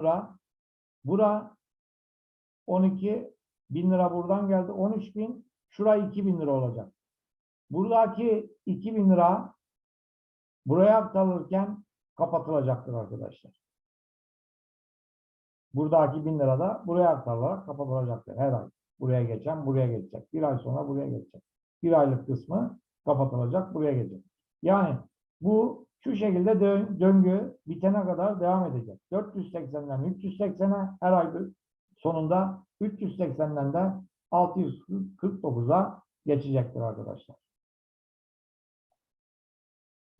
lira. Bura 12 bin lira buradan geldi. 13 bin. Şura 2 bin lira olacak. Buradaki 2 bin lira buraya aktarılırken kapatılacaktır arkadaşlar. Buradaki 1000 lira da buraya aktarılarak kapatılacaktır her ay. Buraya geçen buraya geçecek. Bir ay sonra buraya geçecek. Bir aylık kısmı kapatılacak buraya gelecek. Yani bu şu şekilde dö- döngü bitene kadar devam edecek. 480'den 380'e her ay sonunda 380'den de 649'a geçecektir arkadaşlar.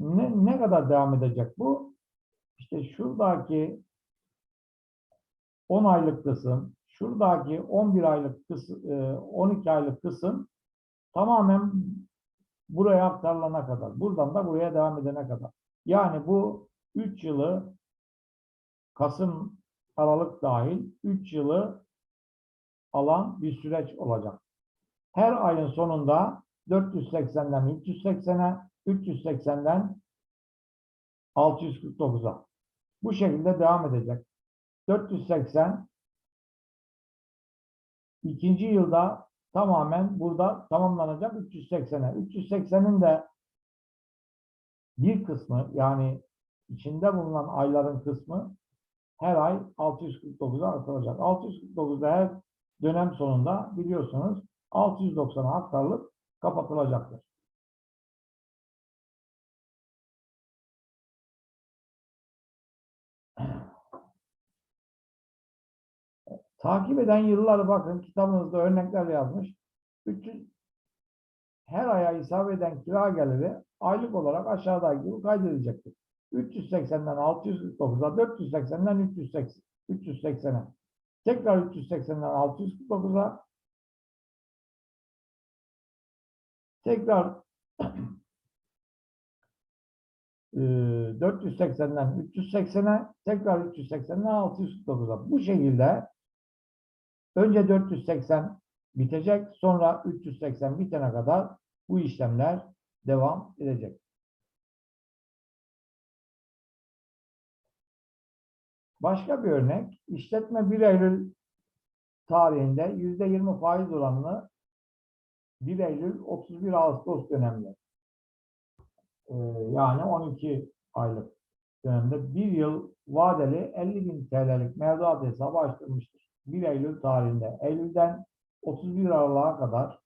Ne, ne kadar devam edecek bu? İşte şuradaki 10 aylık kısım, şuradaki 11 aylık kısım, 12 aylık kısım tamamen buraya aktarılana kadar. Buradan da buraya devam edene kadar. Yani bu 3 yılı Kasım, Aralık dahil 3 yılı alan bir süreç olacak. Her ayın sonunda 480'den 380'e, 380'den 649'a. Bu şekilde devam edecek. 480 ikinci yılda tamamen burada tamamlanacak 380'e. 380'in de bir kısmı yani içinde bulunan ayların kısmı her ay 649'a artırılacak. 649'da her dönem sonunda biliyorsunuz 690'a aktarılıp kapatılacaktır. Takip eden yılları bakın kitabınızda örnekler yazmış. 300 her aya hesap eden kira geliri aylık olarak aşağıdaki gibi kaydedilecektir. 380'den 649'a, 480'den 380, 380'e. Tekrar 380'den 649'a. Tekrar eee, 480'den 380'e, tekrar 380'den 649'a. Bu şekilde önce 480 bitecek, sonra 380 bitene kadar bu işlemler devam edecek. Başka bir örnek, işletme 1 Eylül tarihinde %20 faiz oranını 1 Eylül 31 Ağustos döneminde ee, yani 12 aylık dönemde bir yıl vadeli 50 bin TL'lik mevduat hesabı açtırmıştır. 1 Eylül tarihinde. Eylül'den 31 Aralık'a kadar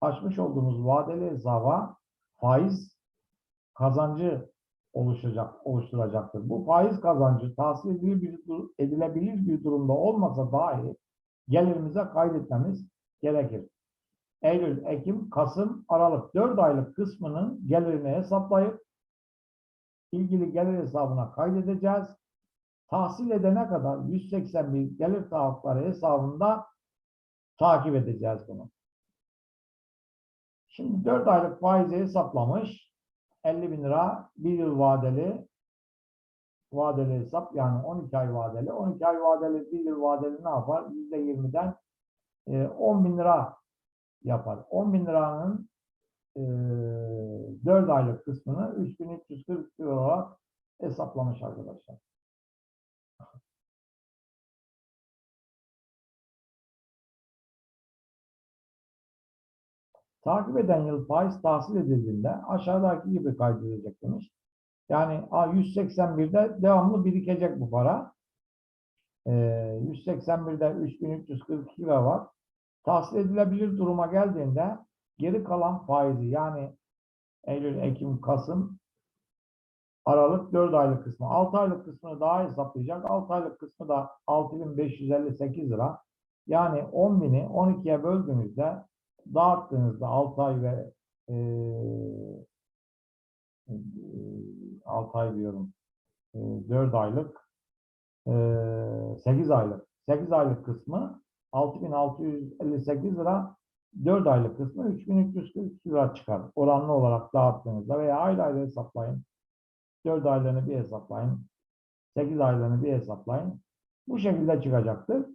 açmış olduğumuz vadeli hesaba faiz kazancı oluşacak, oluşturacaktır. Bu faiz kazancı tahsil edilebilir, edilebilir bir durumda olmasa dahi gelirimize kaydetmemiz gerekir. Eylül, Ekim, Kasım, Aralık 4 aylık kısmının gelirini hesaplayıp ilgili gelir hesabına kaydedeceğiz. Tahsil edene kadar 181 gelir taahhütleri hesabında takip edeceğiz bunu. Şimdi 4 aylık faizi hesaplamış. 50 bin lira bir yıl vadeli vadeli hesap yani 12 ay vadeli. 12 ay vadeli bir yıl vadeli ne yapar? %20'den e, 10 bin lira yapar. 10 bin liranın e, 4 aylık kısmını 3340 lira hesaplamış arkadaşlar. Takip eden yıl faiz tahsil edildiğinde aşağıdaki gibi kaydedilecek demiş. Yani a, 181'de devamlı birikecek bu para. Ee, 181'de 3342 lira var. Tahsil edilebilir duruma geldiğinde geri kalan faizi yani Eylül, Ekim, Kasım, Aralık 4 aylık kısmı. 6 aylık kısmını daha hesaplayacak. 6 aylık kısmı da 6558 lira. Yani 10.000'i 12'ye böldüğünüzde dağıttığınızda 6 ay ve eee 6 ay diyorum e, 4 aylık eee 8 aylık 8 aylık kısmı 6658 lira 4 aylık kısmı 3340 lira çıkar. Oranlı olarak dağıttığınızda veya ayrı ayrı hesaplayın. 4 aylığını bir hesaplayın. 8 aylığını bir hesaplayın. Bu şekilde çıkacaktır.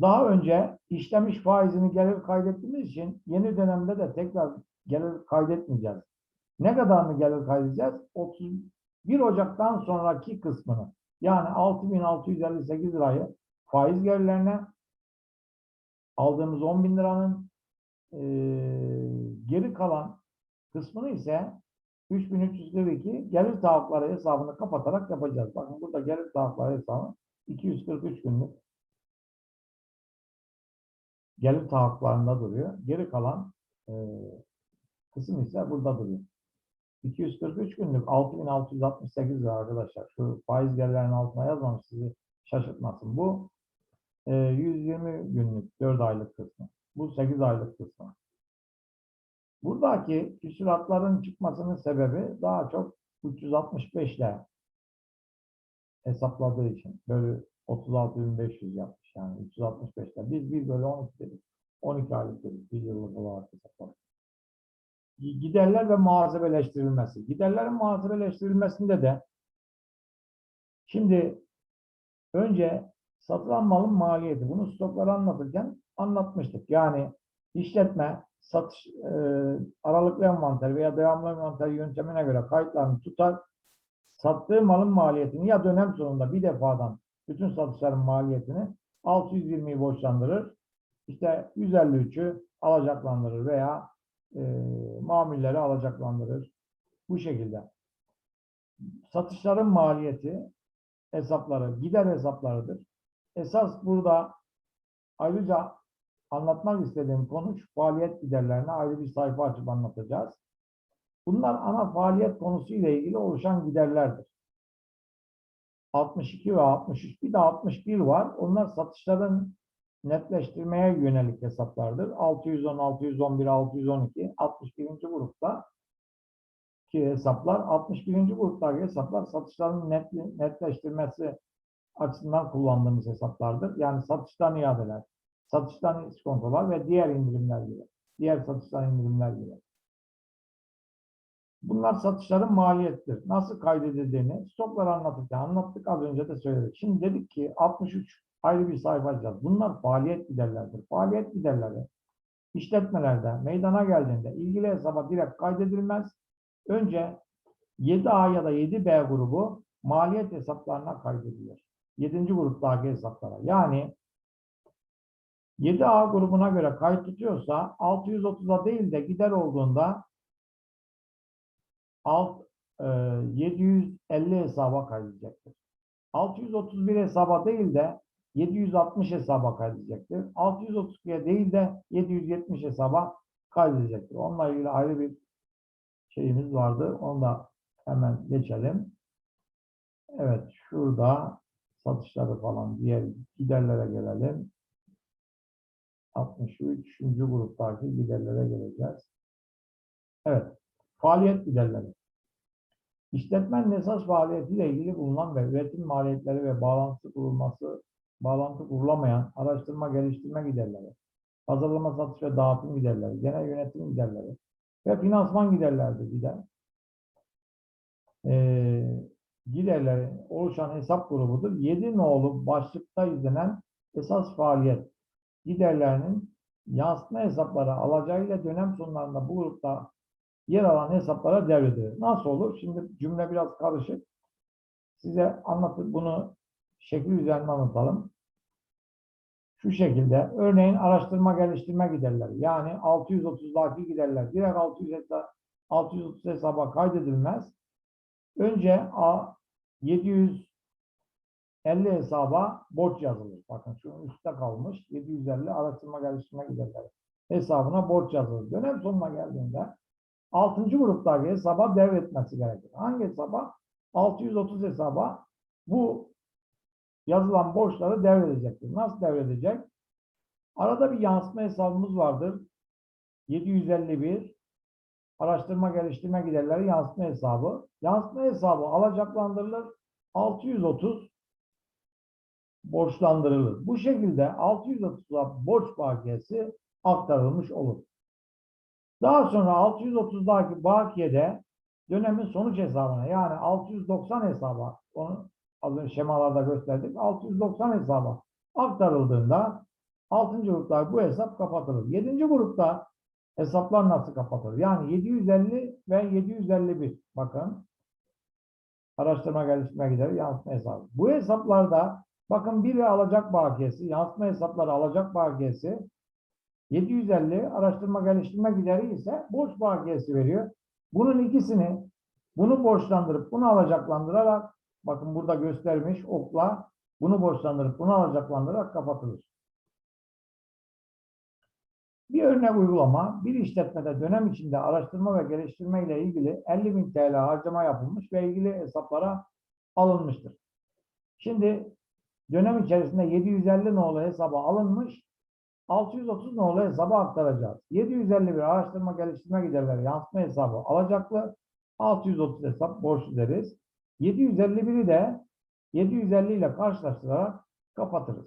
Daha önce işlemiş faizini gelir kaydettiğimiz için yeni dönemde de tekrar gelir kaydetmeyeceğiz. Ne kadarını gelir kaydedeceğiz? 31 Ocak'tan sonraki kısmını. Yani 6658 lirayı faiz gelirlerine aldığımız 10 bin liranın eee, geri kalan kısmını ise 3342 gelir taahhütları hesabını kapatarak yapacağız. Bakın burada gelir taahhütları hesabı 243 günlük gelir taahhütlarında duruyor. Geri kalan eee kısım ise burada duruyor. 243 günlük 6668 lira arkadaşlar. Şu faiz gelirlerinin altına yazmamış sizi şaşırtmasın. Bu e, 120 günlük 4 aylık kısmı. Bu 8 aylık kısmı. Buradaki küsuratların çıkmasının sebebi daha çok 365 ile hesapladığı için. Böyle 36.500 yapmış yani 365 ile. Biz 1 bölü 12 dedik. 12 aylık dedik. 1 yıllık olarak hesapladık giderler ve muhasebeleştirilmesi. Giderlerin muhasebeleştirilmesinde de şimdi önce satılan malın maliyeti. Bunu stokları anlatırken anlatmıştık. Yani işletme satış e, aralıklı envanter veya devamlı envanter yöntemine göre kayıtlarını tutar. Sattığı malın maliyetini ya dönem sonunda bir defadan bütün satışların maliyetini 620'yi borçlandırır. İşte 153'ü alacaklandırır veya e, mamulleri alacaklandırır. Bu şekilde. Satışların maliyeti hesapları, gider hesaplarıdır. Esas burada ayrıca anlatmak istediğim konu şu faaliyet giderlerine ayrı bir sayfa açıp anlatacağız. Bunlar ana faaliyet konusu ile ilgili oluşan giderlerdir. 62 ve 63 bir de 61 var. Onlar satışların netleştirmeye yönelik hesaplardır. 610, 611, 612, 61. grupta ki hesaplar 61. gruptaki hesaplar satışların net, netleştirmesi açısından kullandığımız hesaplardır. Yani satıştan iadeler, satıştan iskontolar ve diğer indirimler gibi. Diğer satıştan indirimler gibi. Bunlar satışların maliyettir. Nasıl kaydedildiğini stokları anlatırken anlattık az önce de söyledik. Şimdi dedik ki 63 ayrı bir sayfa açacağız. Bunlar faaliyet giderlerdir. Faaliyet giderleri işletmelerde meydana geldiğinde ilgili hesaba direkt kaydedilmez. Önce 7A ya da 7B grubu maliyet hesaplarına kaydedilir. 7. gruptaki hesaplara. Yani 7A grubuna göre kayıt tutuyorsa 630'a değil de gider olduğunda alt, e, 750 hesaba kaydedecektir. 631 hesaba değil de 760 hesaba kaydedecektir. 632'ye değil de 770 hesaba kaydedecektir. Onunla ilgili ayrı bir şeyimiz vardı. Onu da hemen geçelim. Evet, şurada satışları falan diğer giderlere gelelim. 63. gruptaki giderlere geleceğiz. Evet, faaliyet giderleri. İşletmenin esas faaliyetiyle ilgili bulunan ve üretim maliyetleri ve bağlantı kurulması bağlantı kurulamayan araştırma geliştirme giderleri, hazırlama satış ve dağıtım giderleri, genel yönetim giderleri ve finansman giderleridir gider. Ee, giderlerin oluşan hesap grubudur. 7 nolu başlıkta izlenen esas faaliyet giderlerinin yansıtma hesapları alacağıyla dönem sonlarında bu grupta yer alan hesaplara devredilir. Nasıl olur? Şimdi cümle biraz karışık. Size anlatıp bunu şekil üzerinde anlatalım. Şu şekilde, örneğin araştırma geliştirme giderleri, yani 630'daki giderler, direkt 600 hesaba, 630 hesaba kaydedilmez. Önce A 750 hesaba borç yazılır. Bakın şu üstte kalmış 750 araştırma geliştirme giderleri hesabına borç yazılır. Dönem sonuna geldiğinde 6. gruptaki hesaba devretmesi gerekir. Hangi hesaba? 630 hesaba bu yazılan borçları devredecektir. Nasıl devredecek? Arada bir yansıma hesabımız vardır. 751 araştırma geliştirme giderleri yansıma hesabı. Yansıma hesabı alacaklandırılır. 630 borçlandırılır. Bu şekilde 630'a borç bakiyesi aktarılmış olur. Daha sonra 630'daki bakiyede dönemin sonuç hesabına yani 690 hesaba onu az önce şemalarda gösterdik. 690 hesaba aktarıldığında 6. grupta bu hesap kapatılır. 7. grupta hesaplar nasıl kapatılır? Yani 750 ve 751 bakın Araştırma geliştirme gideri yansıtma hesabı. Bu hesaplarda bakın biri alacak bakiyesi, yansıtma hesapları alacak bakiyesi 750 araştırma geliştirme gideri ise borç bakiyesi veriyor. Bunun ikisini bunu borçlandırıp bunu alacaklandırarak bakın burada göstermiş okla bunu borçlandırıp bunu alacaklandırarak kapatılır. Bir örnek uygulama, bir işletmede dönem içinde araştırma ve geliştirme ile ilgili 50.000 TL harcama yapılmış ve ilgili hesaplara alınmıştır. Şimdi dönem içerisinde 750 nolu hesaba alınmış, 630 nolu hesaba aktaracağız. 751 araştırma geliştirme giderleri yansıma hesabı alacaklı, 630 hesap borçlu deriz. 751'i de 750 ile karşılaştırarak kapatırız.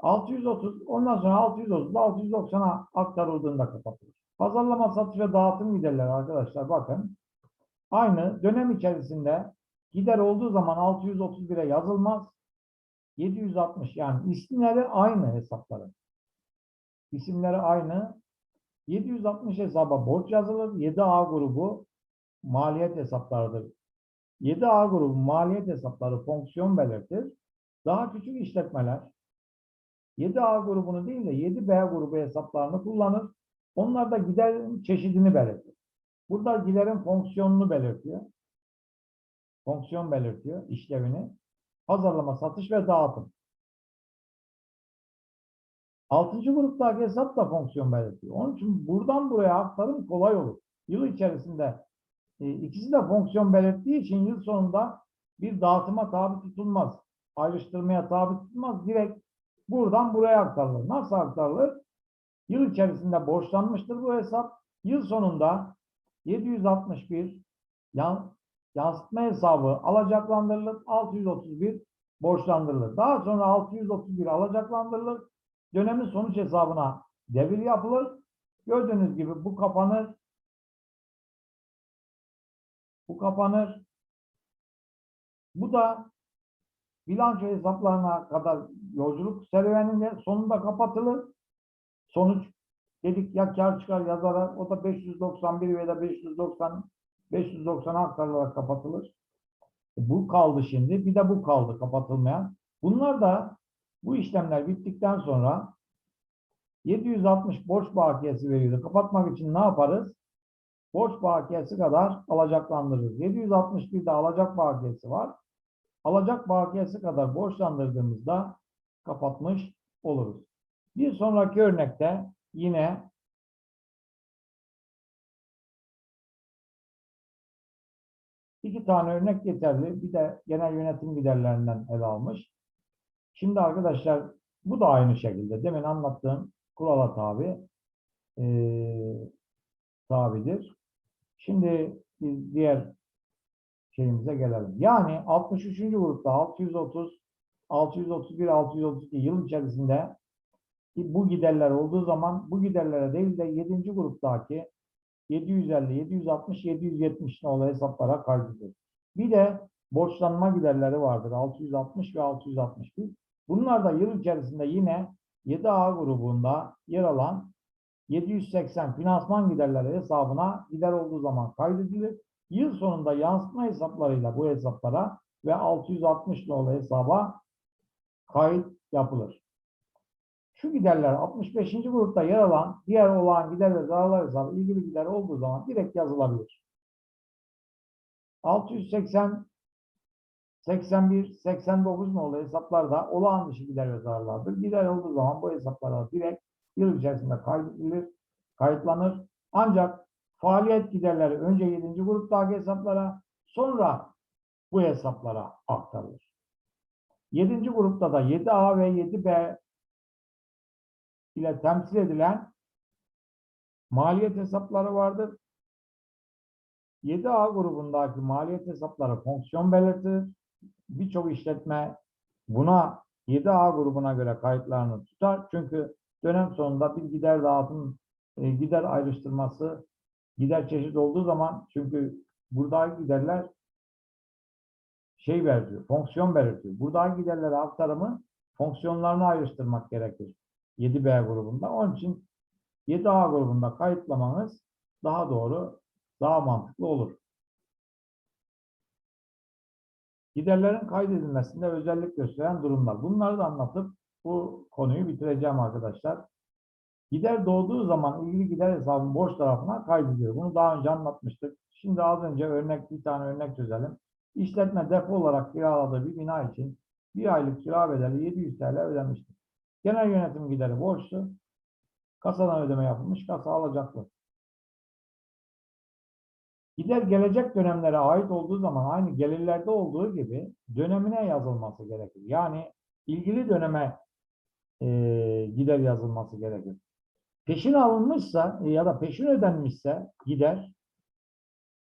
630, ondan sonra 630 ile 690'a aktarıldığında kapatılır. Pazarlama, satış ve dağıtım giderleri arkadaşlar bakın. Aynı dönem içerisinde gider olduğu zaman 631'e yazılmaz. 760 yani isimleri aynı hesapların. İsimleri aynı. 760 hesaba borç yazılır. 7A grubu maliyet hesaplarıdır. 7A grubu maliyet hesapları fonksiyon belirtir. Daha küçük işletmeler 7A grubunu değil de 7B grubu hesaplarını kullanır. Onlar da giderin çeşidini belirtir. Burada giderin fonksiyonunu belirtiyor. Fonksiyon belirtiyor, işlevini. Pazarlama, satış ve dağıtım. Altıncı gruptaki hesap da fonksiyon belirtiyor. Onun için buradan buraya aktarım kolay olur. Yıl içerisinde e, ikisi de fonksiyon belirttiği için yıl sonunda bir dağıtıma tabi tutulmaz. Ayrıştırmaya tabi tutulmaz. Direkt buradan buraya aktarılır. Nasıl aktarılır? Yıl içerisinde borçlanmıştır bu hesap. Yıl sonunda 761 yan, yansıtma hesabı alacaklandırılır. 631 borçlandırılır. Daha sonra 631 alacaklandırılır. Dönemin sonuç hesabına devir yapılır. Gördüğünüz gibi bu kapanır. Bu kapanır. Bu da bilanço hesaplarına kadar yolculuk serüveninde sonunda kapatılır. Sonuç dedik ya kar çıkar yazarak o da 591 veya da 590 590'a aktarılarak kapatılır. E, Bu kaldı şimdi. Bir de bu kaldı kapatılmayan. Bunlar da bu işlemler bittikten sonra 760 borç bakiyesi veriyordu. Kapatmak için ne yaparız? Borç bakiyesi kadar alacaklandırırız. 761 de alacak bakiyesi var. Alacak bakiyesi kadar borçlandırdığımızda kapatmış oluruz. Bir sonraki örnekte yine iki tane örnek yeterli. Bir de genel yönetim giderlerinden ele almış. Şimdi arkadaşlar bu da aynı şekilde. Demin anlattığım kurala tabi ee, tabidir. Şimdi biz diğer şeyimize gelelim. Yani 63. grupta 630, 631, 632 yıl içerisinde bu giderler olduğu zaman bu giderlere değil de 7. gruptaki 750, 760, 770 nolu hesaplara kaydedilir. Bir de borçlanma giderleri vardır. 660 ve 661. Bunlar da yıl içerisinde yine 7A grubunda yer alan 780 finansman giderleri hesabına gider olduğu zaman kaydedilir. Yıl sonunda yansıtma hesaplarıyla bu hesaplara ve 660 nolu hesaba kayıt yapılır. Şu giderler 65. grupta yer alan diğer olan gider ve zararlar hesabı ilgili gider olduğu zaman direkt yazılabilir. 680 81, 89 nolu hesaplarda olağan dışı gider ve zararlardır. Gider olduğu zaman bu hesaplara direkt yıl içerisinde kaydedilir, kayıtlanır. Ancak faaliyet giderleri önce 7. gruptaki hesaplara, sonra bu hesaplara aktarılır. 7. grupta da 7A ve 7B ile temsil edilen maliyet hesapları vardır. 7A grubundaki maliyet hesapları fonksiyon belirtir. Birçok işletme buna 7A grubuna göre kayıtlarını tutar. Çünkü dönem sonunda bir gider dağıtım, e, gider ayrıştırması, gider çeşit olduğu zaman çünkü buradaki giderler şey belirtiyor, fonksiyon belirtiyor. Buradaki giderlere aktarımı fonksiyonlarını ayrıştırmak gerekir. 7B grubunda. Onun için 7A grubunda kayıtlamanız daha doğru, daha mantıklı olur. Giderlerin kaydedilmesinde özellik gösteren durumlar. Bunları da anlatıp bu konuyu bitireceğim arkadaşlar. Gider doğduğu zaman ilgili gider hesabının borç tarafına kaydediyor. Bunu daha önce anlatmıştık. Şimdi az önce örnek bir tane örnek çözelim. İşletme depo olarak kiraladığı bir bina için bir aylık kira bedeli 700 TL ödenmiştir. Genel yönetim gideri borçlu. Kasadan ödeme yapılmış. Kasa alacaklı. Gider gelecek dönemlere ait olduğu zaman aynı gelirlerde olduğu gibi dönemine yazılması gerekir. Yani ilgili döneme e, gider yazılması gerekir. Peşin alınmışsa e, ya da peşin ödenmişse gider,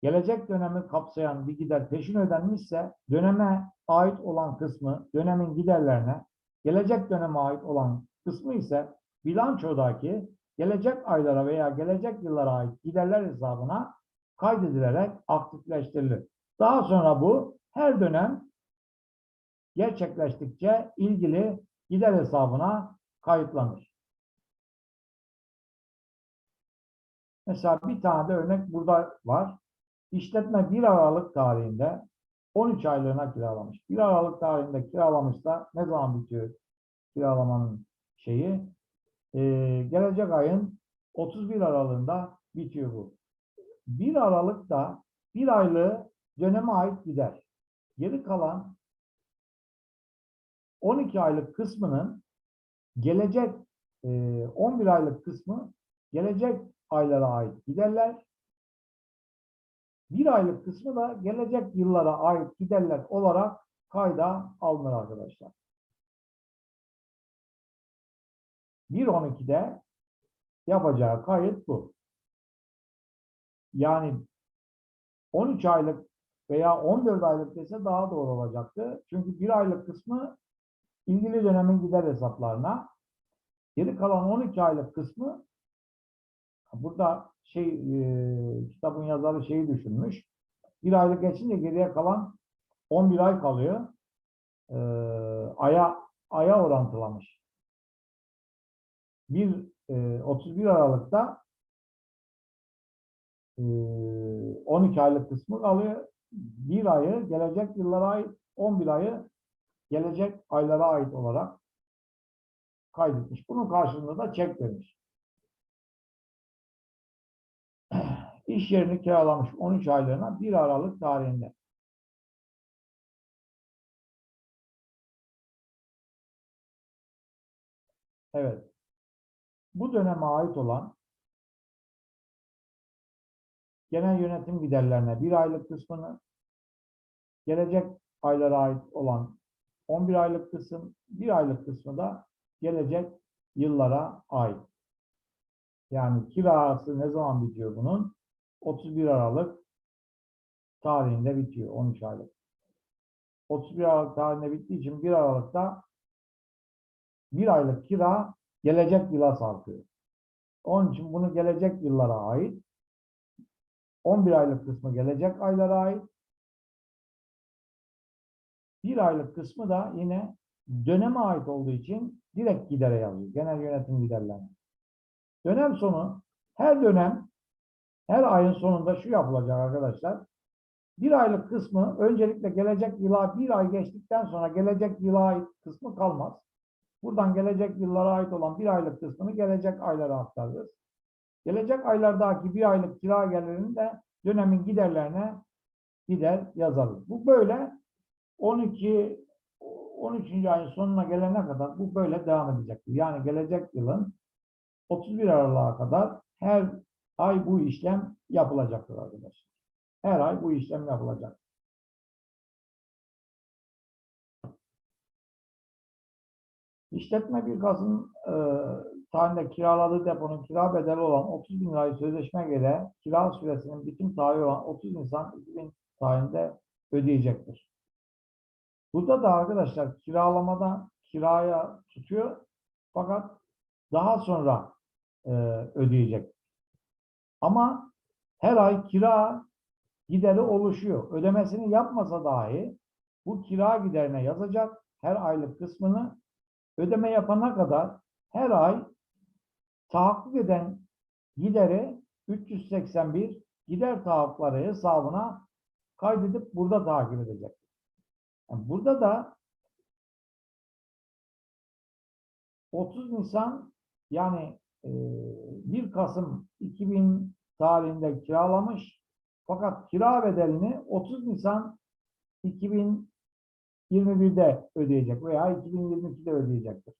gelecek dönemi kapsayan bir gider peşin ödenmişse döneme ait olan kısmı dönemin giderlerine, gelecek döneme ait olan kısmı ise bilançodaki gelecek aylara veya gelecek yıllara ait giderler hesabına kaydedilerek aktifleştirilir. Daha sonra bu her dönem gerçekleştikçe ilgili gider hesabına kayıtlanır. Mesela bir tane de örnek burada var. İşletme 1 Aralık tarihinde 13 aylığına kiralamış. 1 Aralık tarihinde kiralamışsa ne zaman bitiyor kiralamanın şeyi? Ee, gelecek ayın 31 Aralığında bitiyor bu. 1 Aralık'ta bir aylığı döneme ait gider. Geri kalan 12 aylık kısmının gelecek e, 11 aylık kısmı gelecek aylara ait giderler. Bir aylık kısmı da gelecek yıllara ait giderler olarak kayda alınır arkadaşlar. 1.12'de yapacağı kayıt bu. Yani 13 aylık veya 14 aylık dese daha doğru olacaktı. Çünkü bir aylık kısmı ilgili dönemin gider hesaplarına, geri kalan 12 aylık kısmı burada şey e, kitabın yazarı şeyi düşünmüş. Bir aylık geçince geriye kalan 11 ay kalıyor. E, aya aya orantılamış. Bir e, 31 Aralık'ta e, 12 aylık kısmı kalıyor. Bir ayı gelecek yıllara ait, 11 ayı gelecek aylara ait olarak kaydetmiş. Bunun karşılığında da çek vermiş. İş yerini kiralamış 13 aylığına 1 Aralık tarihinde. Evet. Bu döneme ait olan genel yönetim giderlerine bir aylık kısmını, gelecek aylara ait olan 11 aylık kısım, bir aylık kısmı da gelecek yıllara ait. Yani kirası ne zaman bitiyor bunun? 31 Aralık tarihinde bitiyor 13 aylık. 31 Aralık tarihinde bittiği için 1 Aralık'ta bir aylık kira gelecek yıla sarkıyor. Onun için bunu gelecek yıllara ait 11 aylık kısmı gelecek aylara ait. Bir aylık kısmı da yine döneme ait olduğu için direkt gidere yazıyor. Genel yönetim giderlerine. Dönem sonu her dönem her ayın sonunda şu yapılacak arkadaşlar. Bir aylık kısmı öncelikle gelecek yıla bir ay geçtikten sonra gelecek yıla ait kısmı kalmaz. Buradan gelecek yıllara ait olan bir aylık kısmını gelecek aylara aktarırız. Gelecek aylardaki bir aylık kira gelirini de dönemin giderlerine gider yazarız. Bu böyle 12 13. ayın sonuna gelene kadar bu böyle devam edecektir. Yani gelecek yılın 31 Aralık'a kadar her ay bu işlem yapılacaktır arkadaşlar. Her ay bu işlem yapılacak. İşletme bir Kasım e, tarihinde kiraladığı deponun kira bedeli olan 30 bin lirayı sözleşme göre kira süresinin bitim tarihi olan 30 Nisan 2000 tarihinde ödeyecektir. Burada da arkadaşlar kiralamada kiraya tutuyor fakat daha sonra e, ödeyecek. Ama her ay kira gideri oluşuyor. Ödemesini yapmasa dahi bu kira giderine yazacak her aylık kısmını ödeme yapana kadar her ay tahakkuk eden gideri 381 gider tahakkukları hesabına kaydedip burada takip edecek. Yani burada da 30 Nisan yani e, 1 Kasım 2000 tarihinde kiralamış fakat kira bedelini 30 Nisan 2021'de ödeyecek veya 2022'de ödeyecektir.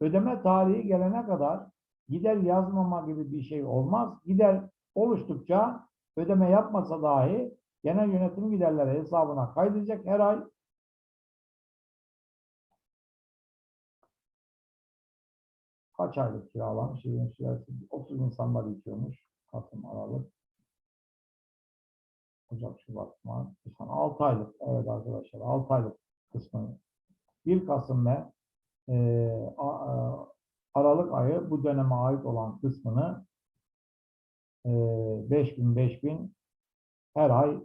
Ödeme tarihi gelene kadar gider yazmama gibi bir şey olmaz. Gider oluştukça ödeme yapmasa dahi genel yönetim giderleri hesabına kaydedecek her ay. Kaç aylık kiralamış? Yılın süresi 30 insanlar bitiyormuş. Kasım, Aralık. Ocak, Şubat, Mart, Nisan. 6 aylık. Evet arkadaşlar 6 aylık kısmını. 1 Kasım ve e, a- a- Aralık ayı bu döneme ait olan kısmını e, 5000 5000 her ay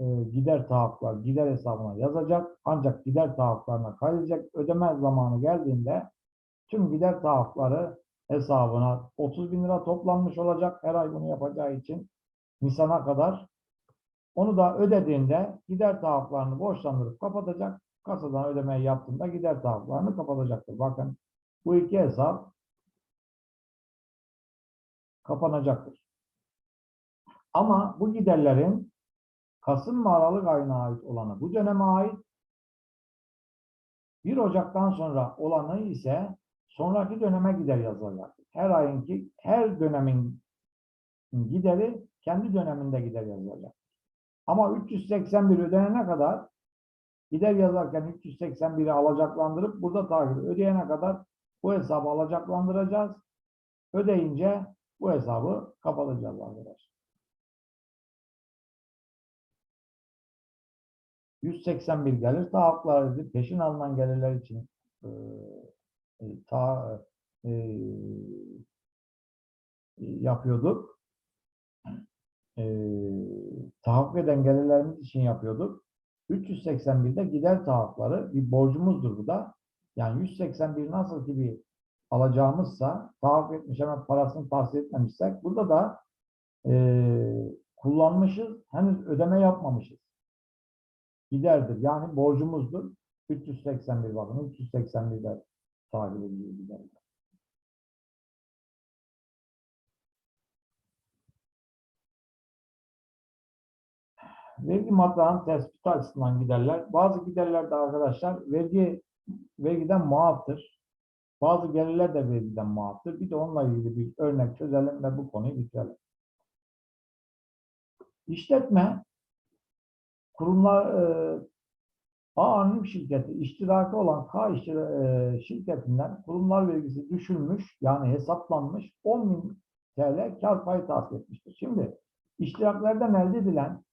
e, gider taahhütler gider hesabına yazacak. Ancak gider taahhütlerine kaydedecek. Ödeme zamanı geldiğinde tüm gider taahhütleri hesabına 30 bin lira toplanmış olacak. Her ay bunu yapacağı için Nisan'a kadar. Onu da ödediğinde gider taahhütlerini borçlandırıp kapatacak. Kasadan ödemeyi yaptığında gider taahhütlerini kapatacaktır. Bakın bu iki hesap kapanacaktır. Ama bu giderlerin Kasım ve Aralık ayına ait olanı bu döneme ait. 1 Ocak'tan sonra olanı ise sonraki döneme gider yazılacaktır. Her ayınki, her dönemin gideri kendi döneminde gider yazılacak. Ama 381 ödenene kadar gider yazarken 381'i alacaklandırıp burada takibi ödeyene kadar bu hesabı alacaklandıracağız. Ödeyince bu hesabı kapatacağız arkadaşlar. 181 gelir taahhütleri peşin alınan gelirler için e, ta, e, yapıyorduk. E, tahakkuk eden gelirlerimiz için yapıyorduk. 381'de gider taahhütleri bir borcumuzdur bu da. Yani 181 nasıl ki bir alacağımızsa tahakkuk etmiş hemen parasını tahsil etmemişsek burada da e, kullanmışız henüz ödeme yapmamışız. Giderdir yani borcumuzdur. 381 bakın 381'de takip ediliyor giderler. Vergi matrağının tespiti açısından giderler. Bazı giderlerde arkadaşlar vergi vergiden muaftır. Bazı gelirler de vergiden muaftır. Bir de onunla ilgili bir örnek çözelim ve bu konuyu bitirelim. İşletme kurumlar e, A anonim şirketi iştiraki olan K iştir, e, şirketinden kurumlar vergisi düşülmüş yani hesaplanmış 10.000 TL kar payı tahsil etmiştir. Şimdi iştiraklerden elde edilen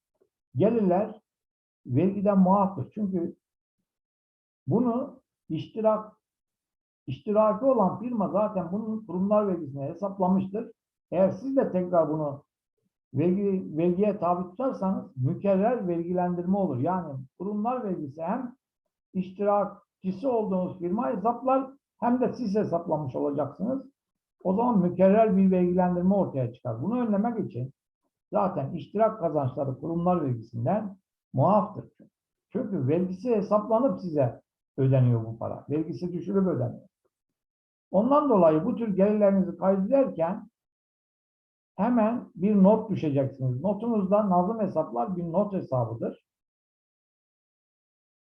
gelirler vergiden muaftır. Çünkü bunu iştirak iştiraki olan firma zaten bunun kurumlar vergisine hesaplamıştır. Eğer siz de tekrar bunu vergi, vergiye tabi tutarsanız mükerrer vergilendirme olur. Yani kurumlar vergisi hem iştirakçısı olduğunuz firma hesaplar hem de siz hesaplamış olacaksınız. O zaman mükerrer bir vergilendirme ortaya çıkar. Bunu önlemek için zaten iştirak kazançları kurumlar vergisinden muaftır. Çünkü vergisi hesaplanıp size ödeniyor bu para. Vergisi düşürüp ödeniyor. Ondan dolayı bu tür gelirlerinizi kaydederken hemen bir not düşeceksiniz. Notunuzda nazım hesaplar bir not hesabıdır.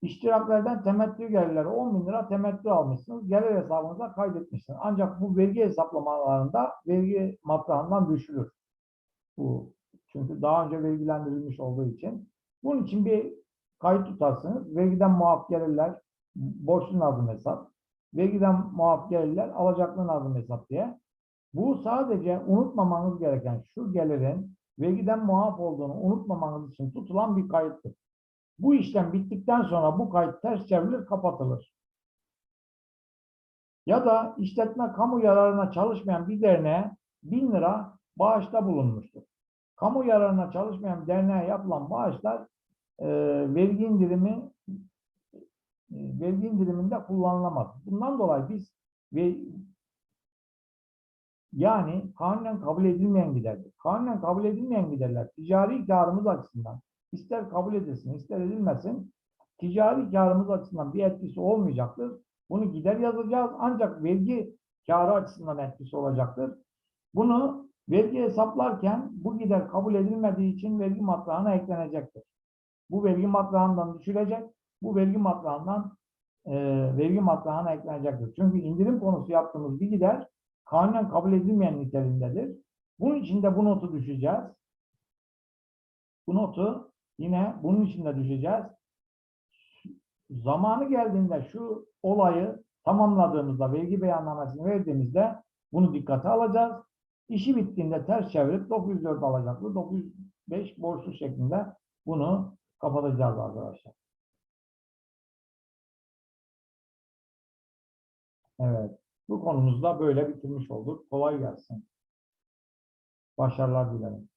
İştiraklerden temettü gelirleri 10 bin lira temettü almışsınız. Gelir hesabınıza kaydetmişsiniz. Ancak bu vergi hesaplamalarında vergi matrağından düşülür. Bu çünkü daha önce vergilendirilmiş olduğu için. Bunun için bir kayıt tutarsınız. Vergiden muaf gelirler borçlu nazım hesap. Vergiden muaf gelirler alacaklı nazım hesap diye. Bu sadece unutmamanız gereken şu gelirin vergiden muaf olduğunu unutmamanız için tutulan bir kayıttır. Bu işlem bittikten sonra bu kayıt ters çevrilir, kapatılır. Ya da işletme kamu yararına çalışmayan bir derneğe 1000 lira bağışta bulunmuştur. Kamu yararına çalışmayan derneğe yapılan bağışlar e, vergi indirimi e, vergi indiriminde kullanılamaz. Bundan dolayı biz ve yani kanunen kabul edilmeyen giderdir. Kanunen kabul edilmeyen giderler ticari karımız açısından ister kabul edilsin, ister edilmesin, ticari karımız açısından bir etkisi olmayacaktır. Bunu gider yazacağız ancak vergi karı açısından etkisi olacaktır. Bunu vergi hesaplarken bu gider kabul edilmediği için vergi matrağına eklenecektir. Bu vergi matrağından düşülecek, bu vergi matrağından e, vergi matrağına eklenecektir. Çünkü indirim konusu yaptığımız bir gider kanunen kabul edilmeyen niteliğindedir. Bunun için de bu notu düşeceğiz. Bu notu yine bunun için de düşeceğiz. Zamanı geldiğinde şu olayı tamamladığımızda, vergi beyannamesini verdiğimizde bunu dikkate alacağız. İşi bittiğinde ters çevirip 904 alacaklı, 905 borçlu şeklinde bunu kapatacağız arkadaşlar. Evet. Bu konumuzda böyle bitirmiş olduk. Kolay gelsin. Başarılar dilerim.